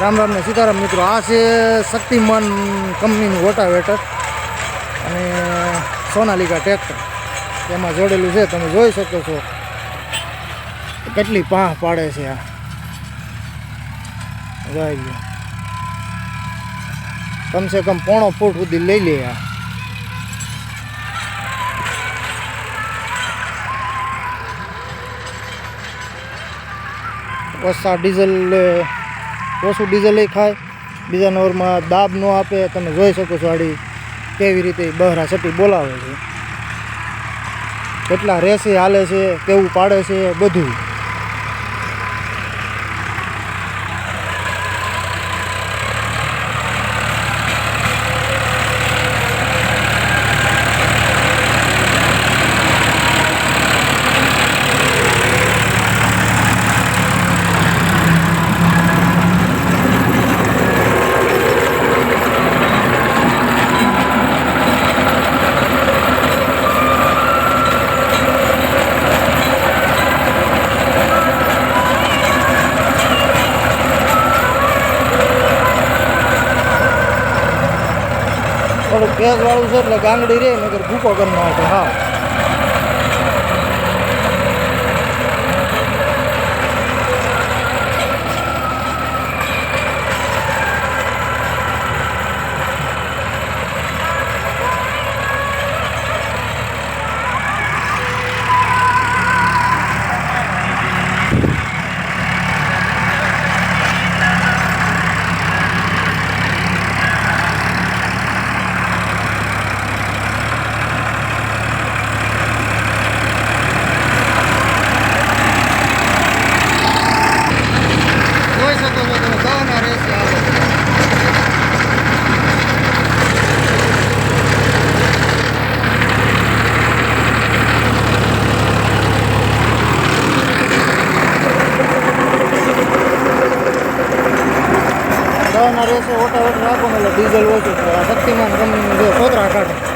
રામ રામ ને સીતારામ મિત્રો. આ છે શક્તિમાન કંપનીનું રોટાવેટર અને સોનાલિકા ટ્રેક્ટર એમાં જોડેલું છે, તમે જોઈ શકો છો. કેટલી પાહ પાડે છે આ. લો. કમસે કમ પોણો ફૂટ સુધી લઈ લે આ. ઓછા ડીઝલ ઓછું ડીઝલ ખાય? બીજા નંબરમાં દાબ ન આપે, તમે જોઈ શકો છો આડી કેવી રીતે બહરા સટી બોલાવે છે. કેટલા રેસી હાલે છે, કેવું પાડે છે બધું. થોડુંક ગેસ વાળું છે એટલે ગાંગડી રહે નગર ભૂકો કરી નાખે હા જોઈ શકો છો તમે દવાના રેસી આવે દવાના રહેશે ઓટા ઓટ રાખો એટલે ડીઝલ ઓછું શક્તિમાન કંપનીનું જે સોતરા કાઢે.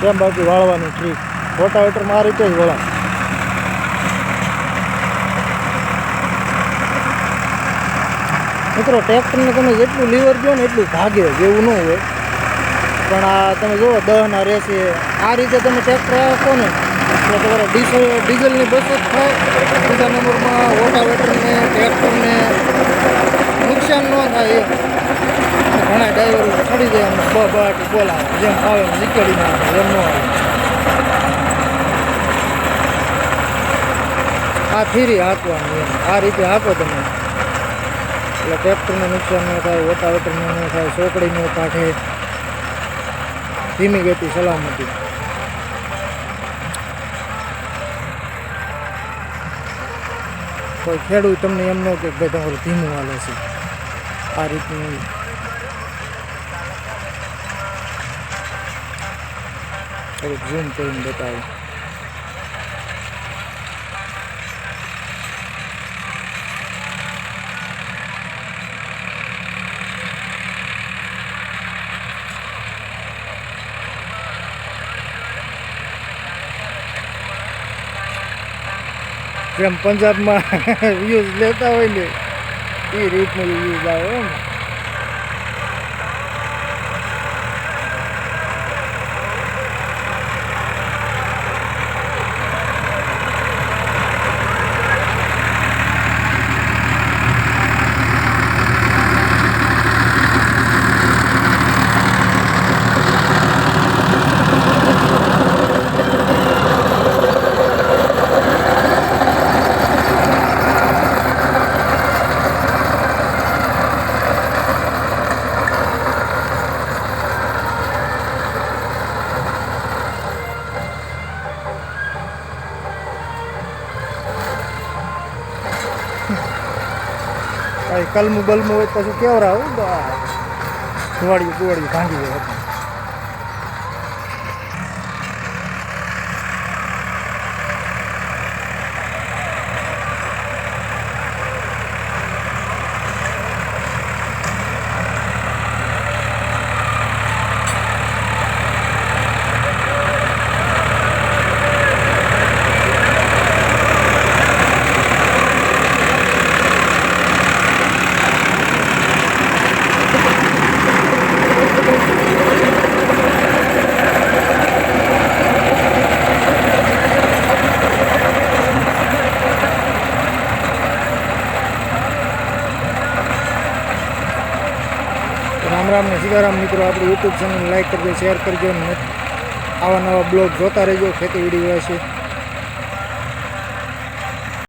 કેમ બાકી વાળવાની ટ્રીક રોટાવેટરમાં આ રીતે જ વળા મિત્રો, ટ્રેક્ટરને તમે જેટલું લીવર દો ને એટલું ભાગે જેવું ન હોય. પણ આ તમે જુઓ, દહના રહેશે આ રીતે તમે ટ્રેક્ટર આપો ને, એટલે તમારે ડીઝલ, ડીઝલની બચત થાય. બીજા નંબરમાં રોટાવેટરને, ટ્રેક્ટરને નુકસાન ન થાય એ ઘણા ડ્રાઈવરો ચડી જાય એમ બ બાટ બોલાવે. જેમ આવે એમ નીકળી નાખે એમ ન આવે. આ ફીરી હાંકવાની એમ. આ રીતે હાંકો તમે. એટલે ટ્રેક્ટરને નુકસાન ન થાય, રોટાવેટરને ન થાય, સોકડી ન કાઢે. ધીમી ગતિ સલામતી. કોઈ ખેડૂત તમને એમ ન કે ભાઈ તમારું ધીમું હાલે છે. આ રીતનું થોડુંક ઝૂમ કરીને બતાવું જેમ પંજાબમાં વ્યૂઝ લેતા હોય ને એ રીતનું વ્યૂઝ આવે એમ કલમું બલમું હોય પછી કેવરા આવું ધુવાડિયું કુવાડિયું ભાંગી જાય રામ રામ ને સીતારામ મિત્રો, આપણી યુટ્યુબ ચેનલ લાઈક કરજો શેર કરજો અને આવા નવા બ્લોગ જોતા રહેજો. ખેતી વીડિયો છે.